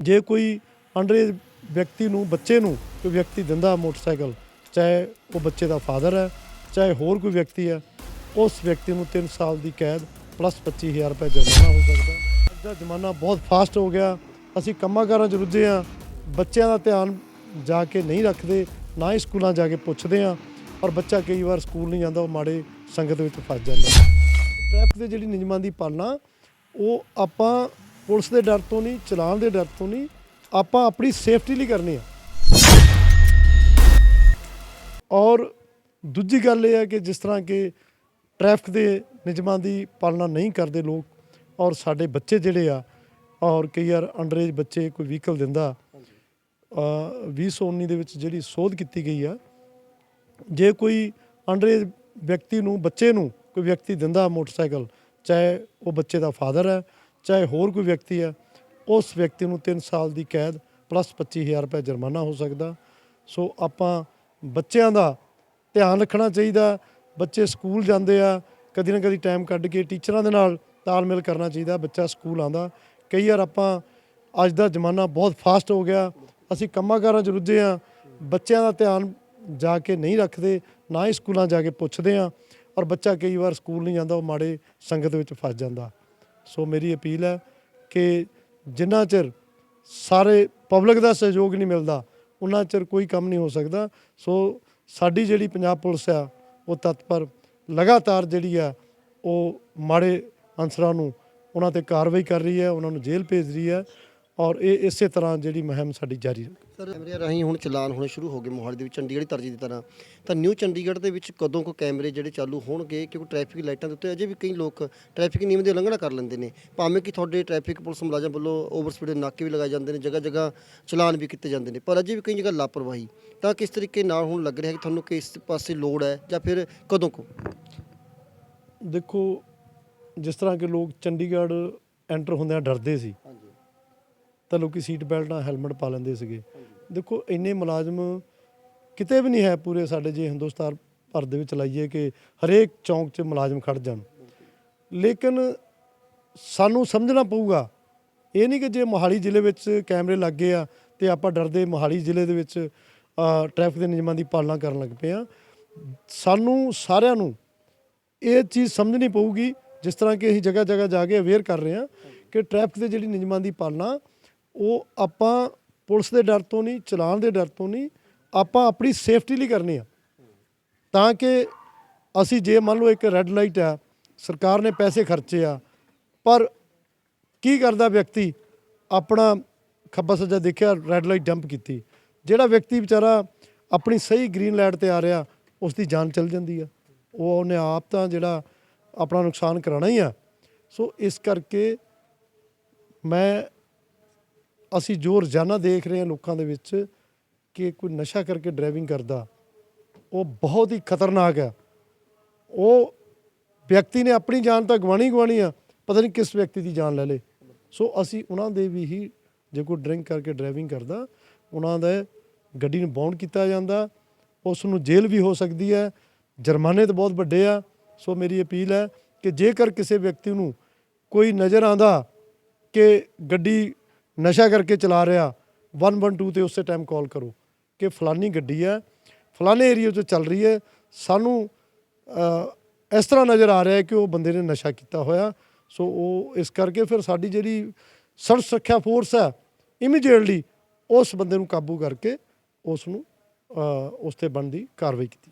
ਜੇ ਕੋਈ ਅੰਡਰੇਜ ਵਿਅਕਤੀ ਨੂੰ, ਬੱਚੇ ਨੂੰ ਕੋਈ ਵਿਅਕਤੀ ਦਿੰਦਾ ਮੋਟਰਸਾਈਕਲ, ਚਾਹੇ ਉਹ ਬੱਚੇ ਦਾ ਫਾਦਰ ਹੈ, ਚਾਹੇ ਹੋਰ ਕੋਈ ਵਿਅਕਤੀ ਹੈ, ਉਸ ਵਿਅਕਤੀ ਨੂੰ 3 ਸਾਲ ਦੀ ਕੈਦ ਪਲੱਸ 25000 ਰੁਪਏ ਜੁਰਮਾਨਾ ਹੋ ਸਕਦਾ ਅੱਜ ਦਾ ਜ਼ਮਾਨਾ ਬਹੁਤ ਫਾਸਟ ਹੋ ਗਿਆ। ਅਸੀਂ ਕੰਮਾਂ ਕਾਰਾਂ 'ਚ ਰੁੱਝੇ ਆ ਬੱਚਿਆਂ ਦਾ ਧਿਆਨ ਜਾ ਕੇ ਨਹੀਂ ਰੱਖਦੇ, ਨਾ ਹੀ ਸਕੂਲਾਂ ਜਾ ਕੇ ਪੁੱਛਦੇ ਆ ਔਰ ਬੱਚਾ ਕਈ ਵਾਰ ਸਕੂਲ ਨਹੀਂ ਜਾਂਦਾ, ਉਹ ਮਾੜੇ ਸੰਗਤ ਵਿੱਚ ਫਸ ਜਾਂਦਾ ਟ੍ਰੈਫਿਕ ਦੇ ਜਿਹੜੀ ਨਿਯਮਾਂ ਦੀ ਪਾਲਣਾ, ਉਹ ਆਪਾਂ ਪੁਲਿਸ ਦੇ ਡਰ ਤੋਂ ਨਹੀਂ, ਚਲਾਨ ਦੇ ਡਰ ਤੋਂ ਨਹੀਂ, ਆਪਾਂ ਆਪਣੀ ਸੇਫਟੀ ਲਈ ਕਰਨੀ ਆ। ਔਰ ਦੂਜੀ ਗੱਲ ਇਹ ਹੈ ਕਿ ਜਿਸ ਤਰ੍ਹਾਂ ਕਿ ਟ੍ਰੈਫਿਕ ਦੇ ਨਿਯਮਾਂ ਦੀ ਪਾਲਣਾ ਨਹੀਂ ਕਰਦੇ ਲੋਕ, ਔਰ ਸਾਡੇ ਬੱਚੇ ਜਿਹੜੇ ਆ, ਔਰ ਕਈ ਵਾਰ ਅੰਡਰੇਜ ਬੱਚੇ ਕੋਈ ਵਹੀਕਲ ਦਿੰਦਾ ਅ 2019 ਦੇ ਵਿੱਚ ਜਿਹੜੀ ਸੋਧ ਕੀਤੀ ਗਈ ਆ, ਜੇ ਕੋਈ ਅੰਡਰੇਜ ਵਿਅਕਤੀ ਨੂੰ, ਬੱਚੇ ਨੂੰ ਕੋਈ ਵਿਅਕਤੀ ਦਿੰਦਾ ਮੋਟਰਸਾਈਕਲ, ਚਾਹੇ ਉਹ ਬੱਚੇ ਦਾ ਫਾਦਰ ਹੈ ਚਾਹੇ ਹੋਰ ਕੋਈ ਵਿਅਕਤੀ ਹੈ, ਉਸ ਵਿਅਕਤੀ ਨੂੰ 3 ਸਾਲ ਦੀ ਕੈਦ ਪਲੱਸ 25000 ਰੁਪਏ ਜੁਰਮਾਨਾ ਹੋ ਸਕਦਾ। ਸੋ ਆਪਾਂ ਬੱਚਿਆਂ ਦਾ ਧਿਆਨ ਰੱਖਣਾ ਚਾਹੀਦਾ, ਬੱਚੇ ਸਕੂਲ ਜਾਂਦੇ ਆ, ਕਦੀ ਨਾ ਕਦੀ ਟਾਈਮ ਕੱਢ ਕੇ ਟੀਚਰਾਂ ਦੇ ਨਾਲ ਤਾਲਮੇਲ ਕਰਨਾ ਚਾਹੀਦਾ, ਬੱਚਾ ਸਕੂਲ ਆਂਦਾ ਕਈ ਵਾਰ ਆਪਾਂ, ਅੱਜ ਦਾ ਜ਼ਮਾਨਾ ਬਹੁਤ ਫਾਸਟ ਹੋ ਗਿਆ, ਅਸੀਂ ਕੰਮਾਂ ਕਾਰਾਂ 'ਚ ਰੁੱਝੇ ਆ ਬੱਚਿਆਂ ਦਾ ਧਿਆਨ ਜਾ ਕੇ ਨਹੀਂ ਰੱਖਦੇ, ਨਾ ਹੀ ਸਕੂਲਾਂ ਜਾ ਕੇ ਪੁੱਛਦੇ ਆ ਔਰ ਬੱਚਾ ਕਈ ਵਾਰ ਸਕੂਲ ਨਹੀਂ ਜਾਂਦਾ, ਉਹ ਮਾੜੇ ਸੰਗਤ ਵਿੱਚ ਫਸ ਜਾਂਦਾ। ਸੋ ਮੇਰੀ ਅਪੀਲ ਹੈ ਕਿ ਜਿੰਨਾ ਚਿਰ ਸਾਰੇ ਪਬਲਿਕ ਦਾ ਸਹਿਯੋਗ ਨਹੀਂ ਮਿਲਦਾ ਉਹਨਾਂ ਚਿਰ ਕੋਈ ਕੰਮ ਨਹੀਂ ਹੋ ਸਕਦਾ। ਸੋ ਸਾਡੀ ਜਿਹੜੀ ਪੰਜਾਬ ਪੁਲਿਸ ਆ, ਉਹ ਤਤਪਰ ਲਗਾਤਾਰ ਜਿਹੜੀ ਆ, ਉਹ ਮਾੜੇ ਅਨਸਰਾਂ ਨੂੰ ਉਹਨਾਂ ਤੇ ਕਾਰਵਾਈ ਕਰ ਰਹੀ ਹੈ ਉਹਨਾਂ ਨੂੰ ਜੇਲ੍ਹ ਭੇਜ ਰਹੀ ਹੈ। ਔਰ ਇਹ ਇਸੇ ਤਰ੍ਹਾਂ ਜਿਹੜੀ ਮੁਹਿੰਮ ਸਾਡੀ ਜਾਰੀ ਹੈ। ਸਰ ਕੈਮਰੇ ਰਾਹੀਂ ਹੁਣ ਚਲਾਨ ਹੋਣੇ ਸ਼ੁਰੂ ਹੋ ਗਏ ਮੋਹਾਲੀ ਦੇ ਵਿੱਚ ਚੰਡੀਗੜ੍ਹ ਦੀ ਤਰਜੀਹ ਦੀ ਤਰ੍ਹਾਂ। ਤਾਂ ਨਿਊ ਚੰਡੀਗੜ੍ਹ ਦੇ ਵਿੱਚ ਕਦੋਂ ਕੋ ਕੈਮਰੇ ਜਿਹੜੇ ਚਾਲੂ ਹੋਣਗੇ? ਕਿਉਂਕਿ ਟ੍ਰੈਫਿਕ ਲਾਈਟਾਂ ਦੇ ਉੱਤੇ ਅਜੇ ਵੀ ਕਈ ਲੋਕ ਟ੍ਰੈਫਿਕ ਨਿਯਮ ਦੀ ਉਲੰਘਣਾ ਕਰ ਲੈਂਦੇ ਨੇ। ਭਾਵੇਂ ਕਿ ਤੁਹਾਡੇ ਟ੍ਰੈਫਿਕ ਪੁਲਿਸ ਮੁਲਾਜ਼ਮ ਵੱਲੋਂ ਓਵਰ ਸਪੀਡ ਦੇ ਨਾਕੇ ਵੀ ਲਗਾਏ ਜਾਂਦੇ ਨੇ ਜਗ੍ਹਾ ਜਗ੍ਹਾ ਚਲਾਨ ਵੀ ਕੀਤੇ ਜਾਂਦੇ ਨੇ ਪਰ ਅਜੇ ਵੀ ਕਈ ਜਗ੍ਹਾ ਲਾਪਰਵਾਹੀ। ਤਾਂ ਕਿਸ ਤਰੀਕੇ ਨਾਲ ਹੁਣ ਲੱਗ ਰਿਹਾ ਕਿ ਤੁਹਾਨੂੰ ਕਿਸ ਪਾਸੇ ਲੋੜ ਹੈ ਜਾਂ ਫਿਰ ਕਦੋਂ ਕੋ? ਦੇਖੋ ਜਿਸ ਤਰ੍ਹਾਂ ਕਿ ਲੋਕ ਚੰਡੀਗੜ੍ਹ ਐਂਟਰ ਹੁੰਦਿਆਂ ਡਰਦੇ ਸੀ ਤਾਂ ਲੋਕੀ ਸੀਟ ਬੈਲਟ ਨਾਲ ਹੈਲਮਟ ਪਾ ਲੈਂਦੇ ਸੀਗੇ। ਦੇਖੋ ਇੰਨੇ ਮੁਲਾਜ਼ਮ ਕਿਤੇ ਵੀ ਨਹੀਂ ਹੈ ਪੂਰੇ ਸਾਡੇ ਜੇ ਹਿੰਦੁਸਤਾਨ ਭਰ ਦੇ ਵਿੱਚ ਲਾਈਏ ਕਿ ਹਰੇਕ ਚੌਂਕ 'ਚ ਮੁਲਾਜ਼ਮ ਖੜ ਜਾਣ। ਲੇਕਿਨ ਸਾਨੂੰ ਸਮਝਣਾ ਪਊਗਾ। ਇਹ ਨਹੀਂ ਕਿ ਜੇ ਮੋਹਾਲੀ ਜ਼ਿਲ੍ਹੇ ਵਿੱਚ ਕੈਮਰੇ ਲੱਗ ਗਏ ਆ ਤੇ ਆਪਾਂ ਡਰਦੇ ਮੋਹਾਲੀ ਜ਼ਿਲ੍ਹੇ ਦੇ ਵਿੱਚ ਅ, ਟ੍ਰੈਫਿਕ ਦੇ ਨਿਯਮਾਂ ਦੀ ਪਾਲਣਾ ਕਰਨ ਲੱਗ ਪਏ ਆ। ਸਾਨੂੰ ਸਾਰਿਆਂ ਨੂੰ ਇਹ ਚੀਜ਼ ਸਮਝਣੀ ਪਊਗੀ ਜਿਸ ਤਰ੍ਹਾਂ ਕਿ ਅਸੀਂ ਜਗ੍ਹਾ ਜਗ੍ਹਾ ਜਾ ਕੇ ਅਵੇਅਰ ਕਰ ਰਹੇ ਹਾਂ ਕਿ ਟ੍ਰੈਫਿਕ ਦੇ ਜਿਹੜੀ ਨਿਯਮਾਂ ਦੀ ਪਾਲਣਾ ਉਹ ਆਪਾਂ ਪੁਲਿਸ ਦੇ ਡਰ ਤੋਂ ਨਹੀਂ, ਚਲਾਨ ਦੇ ਡਰ ਤੋਂ ਨਹੀਂ, ਆਪਾਂ ਆਪਣੀ ਸੇਫਟੀ ਲਈ ਕਰਨੀ ਆ। ਤਾਂ ਕਿ ਅਸੀਂ ਜੇ ਮੰਨ ਲਓ ਇੱਕ ਰੈੱਡ ਲਾਈਟ ਆ, ਸਰਕਾਰ ਨੇ ਪੈਸੇ ਖਰਚੇ ਆ, ਪਰ ਕੀ ਕਰਦਾ ਵਿਅਕਤੀ? ਆਪਣਾ ਖੱਬਾ ਸੱਜਾ ਦੇਖਿਆ ਰੈੱਡ ਲਾਈਟ ਜੰਪ ਕੀਤੀ। ਜਿਹੜਾ ਵਿਅਕਤੀ ਵਿਚਾਰਾ ਆਪਣੀ ਸਹੀ ਗ੍ਰੀਨ ਲਾਈਟ ਤੇ ਆ ਰਿਹਾ ਉਸ ਦੀ ਜਾਨ ਚਲ ਜਾਂਦੀ ਆ। ਉਹ ਉਹਨੇ ਆਪ ਤਾਂ ਜਿਹੜਾ ਆਪਣਾ ਨੁਕਸਾਨ ਕਰਾਉਣਾ ਹੀ ਆ। ਸੋ ਇਸ ਕਰਕੇ ਮੈਂ ਅਸੀਂ ਜੋ ਰੋਜ਼ਾਨਾ ਦੇਖ ਰਹੇ ਹਾਂ ਲੋਕਾਂ ਦੇ ਵਿੱਚ ਕਿ ਕੋਈ ਨਸ਼ਾ ਕਰਕੇ ਡਰਾਈਵਿੰਗ ਕਰਦਾ, ਉਹ ਬਹੁਤ ਹੀ ਖਤਰਨਾਕ ਹੈ। ਉਹ ਵਿਅਕਤੀ ਨੇ ਆਪਣੀ ਜਾਨ ਤਾਂ ਗਵਾਣੀ ਗਵਾਣੀ ਆ, ਪਤਾ ਨਹੀਂ ਕਿਸ ਵਿਅਕਤੀ ਦੀ ਜਾਨ ਲੈ ਲੇ। ਸੋ ਅਸੀਂ ਉਹਨਾਂ ਦੇ ਵੀ ਹੀ ਜੇ ਕੋਈ ਡਰਿੰਕ ਕਰਕੇ ਡਰਾਈਵਿੰਗ ਕਰਦਾ, ਉਹਨਾਂ ਦਾ ਗੱਡੀ ਨੂੰ ਬਾਉਂਡ ਕੀਤਾ ਜਾਂਦਾ, ਉਸ ਨੂੰ ਜੇਲ੍ਹ ਵੀ ਹੋ ਸਕਦੀ ਹੈ। ਜੁਰਮਾਨੇ ਤਾਂ ਬਹੁਤ ਵੱਡੇ ਆ। ਸੋ ਮੇਰੀ ਅਪੀਲ ਹੈ ਕਿ ਜੇਕਰ ਕਿਸੇ ਵਿਅਕਤੀ ਨੂੰ ਕੋਈ ਨਜ਼ਰ ਆਂਦਾ ਕਿ ਗੱਡੀ ਨਸ਼ਾ ਕਰਕੇ ਚਲਾ ਰਿਹਾ 112 ਤੇ ਉਸੇ ਟਾਈਮ ਕਾਲ ਕਰੋ ਕਿ ਫਲਾਨੀ ਗੱਡੀ ਹੈ, ਫਲਾਨੇ ਏਰੀਆ 'ਚ ਚੱਲ ਰਹੀ ਹੈ, ਸਾਨੂੰ ਇਸ ਤਰ੍ਹਾਂ ਨਜ਼ਰ ਆ ਰਿਹਾ ਹੈ ਕਿ ਉਹ ਬੰਦੇ ਨੇ ਨਸ਼ਾ ਕੀਤਾ ਹੋਇਆ, ਸੋ ਉਹ ਇਸ ਕਰਕੇ ਫਿਰ ਸਾਡੀ ਜਿਹੜੀ ਸੜਕ ਸੁਰੱਖਿਆ ਫੋਰਸ ਹੈ ਇਮੀਡੀਏਟਲੀ ਉਸ ਬੰਦੇ ਨੂੰ ਕਾਬੂ ਕਰਕੇ ਉਸ ਨੂੰ ਉਸ ਤੇ ਬਣਦੀ ਕਾਰਵਾਈ ਕੀਤੀ